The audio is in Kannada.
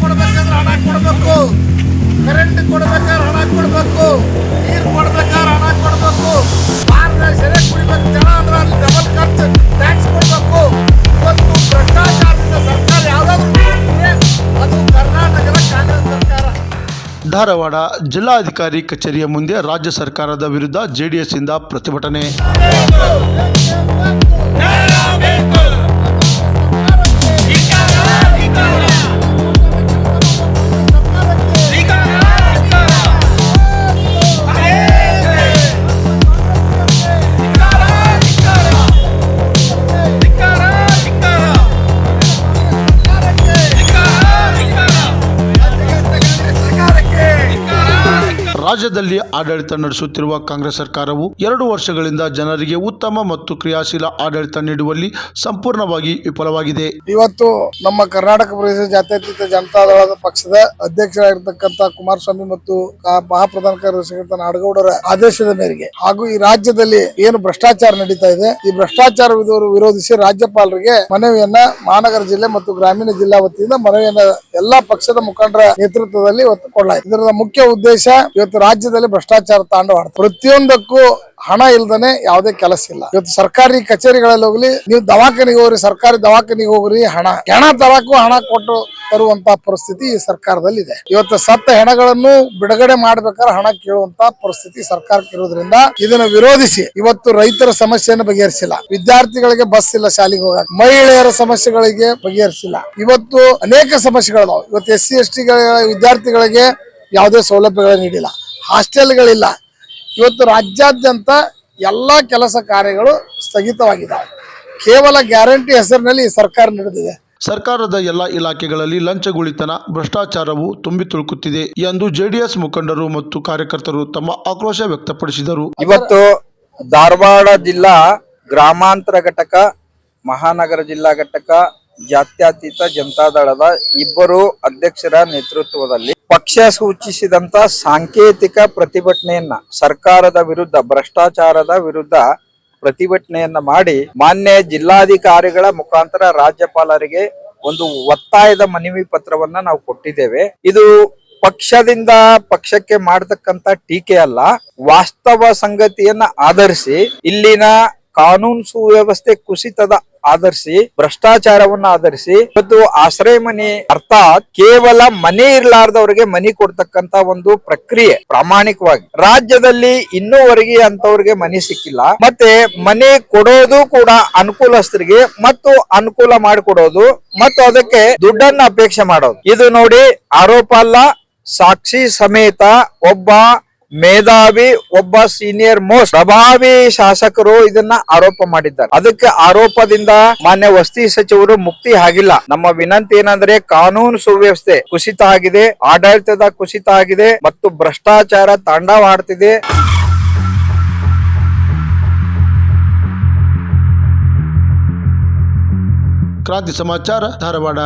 ಕೊಡಬೇಕಂದ್ರೆ ಹಣ ಕೊಡಬೇಕು ಕರೆಂಟ್ ಕೊಡ್ಬೇಕಾದ್ರೆ ಹಣ ಕೊಡಬೇಕು. ಧಾರವಾಡ ಜಿಲ್ಲಾಧಿಕಾರಿ ಕಚೇರಿಯ ಮುಂದೆ ರಾಜ್ಯ ಸರ್ಕಾರದ ವಿರುದ್ಧ ಜೆಡಿಎಸ್ ಇಂದ ಪ್ರತಿಭಟನೆ. ರಾಜ್ಯದಲ್ಲಿ ಆಡಳಿತ ನಡೆಸುತ್ತಿರುವ ಕಾಂಗ್ರೆಸ್ ಸರ್ಕಾರವು ಎರಡು ವರ್ಷಗಳಿಂದ ಜನರಿಗೆ ಉತ್ತಮ ಮತ್ತು ಕ್ರಿಯಾಶೀಲ ಆಡಳಿತ ನೀಡುವಲ್ಲಿ ಸಂಪೂರ್ಣವಾಗಿ ವಿಫಲವಾಗಿದೆ. ಇವತ್ತು ನಮ್ಮ ಕರ್ನಾಟಕ ಪ್ರದೇಶ ಜಾತ್ಯತೀತ ಜನತಾದಳದ ಪಕ್ಷದ ಅಧ್ಯಕ್ಷರಾಗಿರ್ತಕ್ಕಂಥ ಕುಮಾರಸ್ವಾಮಿ ಮತ್ತು ಮಹಾಪ್ರಧಾನ ಕಾರ್ಯದರ್ಶಿ ನಾಡಗೌಡರ ಆದೇಶದ ಮೇರೆಗೆ ಹಾಗೂ ಈ ರಾಜ್ಯದಲ್ಲಿ ಏನು ಭ್ರಷ್ಟಾಚಾರ ನಡೀತಾ ಇದೆ, ಈ ಭ್ರಷ್ಟಾಚಾರ ವಿರೋ- ವಿರೋಧಿಸಿ ರಾಜ್ಯಪಾಲರಿಗೆ ಮನವಿಯನ್ನ ಮಹಾನಗರ ಜಿಲ್ಲೆ ಮತ್ತು ಗ್ರಾಮೀಣ ಜಿಲ್ಲಾ ವತಿಯಿಂದ ಮನವಿಯನ್ನ ಎಲ್ಲಾ ಪಕ್ಷದ ಮುಖಂಡರ ನೇತೃತ್ವದಲ್ಲಿ ಇವತ್ತು ಕೊಡಲಾಯಿತು ಇದರ ಮುಖ್ಯ ಉದ್ದೇಶ ಇವತ್ತು ರಾಜ್ಯದಲ್ಲಿ ಭ್ರಷ್ಟಾಚಾರ ತಾಂಡವ ಪ್ರತಿಯೊಂದಕ್ಕೂ ಹಣ ಇಲ್ದನೆ ಯಾವುದೇ ಕೆಲಸ ಇಲ್ಲ. ಇವತ್ತು ಸರ್ಕಾರಿ ಕಚೇರಿಗಳಲ್ಲಿ ಹೋಗ್ಲಿ, ನೀವು ದವಾಖಾನಿಗೆ ಹೋಗ್ರಿ, ಸರ್ಕಾರಿ ದವಾಖಾನಿಗೆ ಹೋಗ್ರಿ, ಹಣ. ಹೆಣ ತರಕ್ಕೂ ಹಣ ಕೊಟ್ಟು ತರುವಂತ ಪರಿಸ್ಥಿತಿ ಈ ಸರ್ಕಾರದಲ್ಲಿ ಇದೆ ಇವತ್ತು ಸತ್ತ ಹೆಣಗಳನ್ನು ಬಿಡುಗಡೆ ಮಾಡ್ಬೇಕಾದ್ರೆ ಹಣ ಕೇಳುವಂತ ಪರಿಸ್ಥಿತಿ ಸರ್ಕಾರಕ್ಕೆ ಇರೋದ್ರಿಂದ ಇದನ್ನು ವಿರೋಧಿಸಿ ಇವತ್ತು ರೈತರ ಸಮಸ್ಯೆಯನ್ನು ಬಗೆಹರಿಸಿಲ್ಲ. ವಿದ್ಯಾರ್ಥಿಗಳಿಗೆ ಬಸ್ ಇಲ್ಲ ಶಾಲೆಗೆ ಹೋಗಕ್ಕೆ. ಮಹಿಳೆಯರ ಸಮಸ್ಯೆಗಳಿಗೆ ಬಗೆಹರಿಸಿಲ್ಲ. ಇವತ್ತು ಅನೇಕ ಸಮಸ್ಯೆಗಳಿದಾವೆ. ಇವತ್ತು ಎಸ್ ಸಿ, ಎಸ್ ಟಿ ವಿದ್ಯಾರ್ಥಿಗಳಿಗೆ ಯಾವುದೇ ಸೌಲಭ್ಯಗಳನ್ನು ನೀಡಿಲ್ಲ. ಹಾಸ್ಟೆಲ್ಗಳಿಲ್ಲ. ಇವತ್ತು ರಾಜ್ಯಾದ್ಯಂತ ಎಲ್ಲ ಕೆಲಸ ಕಾರ್ಯಗಳು ಸ್ಥಗಿತವಾಗಿದ್ದಾವೆ. ಕೇವಲ ಗ್ಯಾರಂಟಿ ಹೆಸರಿನಲ್ಲಿ ಸರ್ಕಾರ ನಡೆದಿದೆ. ಸರ್ಕಾರದ ಎಲ್ಲ ಇಲಾಖೆಗಳಲ್ಲಿ ಲಂಚಗುಳಿತನ ಭ್ರಷ್ಟಾಚಾರವು ತುಂಬಿ ತುಳುಕುತ್ತಿದೆ ಎಂದು ಜೆಡಿಎಸ್ ಮುಖಂಡರು ಮತ್ತು ಕಾರ್ಯಕರ್ತರು ತಮ್ಮ ಆಕ್ರೋಶ ವ್ಯಕ್ತಪಡಿಸಿದರು. ಇವತ್ತು ಧಾರವಾಡ ಜಿಲ್ಲಾ ಗ್ರಾಮಾಂತರ ಘಟಕ ಮಹಾನಗರ ಜಿಲ್ಲಾ ಘಟಕ ಜಾತ್ಯತೀತ ಜನತಾದಳದ ಇಬ್ಬರು ಅಧ್ಯಕ್ಷರ ನೇತೃತ್ವದಲ್ಲಿ ಪಕ್ಷ ಸೂಚಿಸಿದಂತ ಸಾಂಕೇತಿಕ ಪ್ರತಿಭಟನೆಯನ್ನ, ಸರ್ಕಾರದ ವಿರುದ್ಧ, ಭ್ರಷ್ಟಾಚಾರದ ವಿರುದ್ಧ ಪ್ರತಿಭಟನೆಯನ್ನ ಮಾಡಿ ಮಾನ್ಯ ಜಿಲ್ಲಾಧಿಕಾರಿಗಳ ಮುಖಾಂತರ ರಾಜ್ಯಪಾಲರಿಗೆ ಒಂದು ಒತ್ತಾಯದ ಮನವಿ ಪತ್ರವನ್ನ ನಾವು ಕೊಟ್ಟಿದ್ದೇವೆ. ಇದು ಪಕ್ಷದಿಂದ ಪಕ್ಷಕ್ಕೆ ಮಾಡತಕ್ಕಂತ ಟೀಕೆ ಅಲ್ಲ, ವಾಸ್ತವ ಸಂಗತಿಯನ್ನ ಆಧರಿಸಿ ಇಲ್ಲಿನ ಕಾನೂನು ಸುವ್ಯವಸ್ಥೆ ಕುಸಿತದ ಆಧರಿಸಿ, ಭ್ರಷ್ಟಾಚಾರವನ್ನ ಆಧರಿಸಿ ಇವತ್ತು ಆಶ್ರಯ ಮನೆ ಅರ್ಥಾತ್ ಕೇವಲ ಮನೆ ಇರ್ಲಾರ್ದವ್ರಿಗೆ ಮನೆ ಕೊಡ್ತಕ್ಕಂತ ಒಂದು ಪ್ರಕ್ರಿಯೆ ಪ್ರಾಮಾಣಿಕವಾಗಿ. ರಾಜ್ಯದಲ್ಲಿ ಇನ್ನೂವರೆಗೆ ಅಂತವ್ರಿಗೆ ಮನೆ ಸಿಕ್ಕಿಲ್ಲ. ಮತ್ತೆ ಮನೆ ಕೊಡೋದು ಕೂಡ ಅನುಕೂಲಸ್ಥರಿಗೆ ಮತ್ತು ಅನುಕೂಲ ಮಾಡಿಕೊಡೋದು ಮತ್ತು ಅದಕ್ಕೆ ದುಡ್ಡನ್ನ ಅಪೇಕ್ಷೆ ಮಾಡೋದು. ಇದು ನೋಡಿ ಆರೋಪ ಅಲ್ಲ, ಸಾಕ್ಷಿ ಸಮೇತ ಒಬ್ಬ ಮೇಧಾವಿ, ಒಬ್ಬ ಸೀನಿಯರ್ ಮೋಸ್ಟ್ ಪ್ರಭಾವಿ ಶಾಸಕರು ಇದನ್ನ ಆರೋಪ ಮಾಡಿದ್ದಾರೆ. ಅದಕ್ಕೆ ಆರೋಪದಿಂದ ಮಾನ್ಯ ವಸತಿ ಸಚಿವರು ಮುಕ್ತಿ ಆಗಿಲ್ಲ. ನಮ್ಮ ವಿನಂತಿ ಏನಂದ್ರೆ ಕಾನೂನು ಸುವ್ಯವಸ್ಥೆ ಕುಸಿತ ಆಗಿದೆ, ಆಡಳಿತದ ಕುಸಿತ ಆಗಿದೆ ಮತ್ತು ಭ್ರಷ್ಟಾಚಾರ ತಾಂಡವಾಡ್ತಿದೆ. ಕ್ರಾಂತಿ ಸಮಾಚಾರ ಧಾರವಾಡ.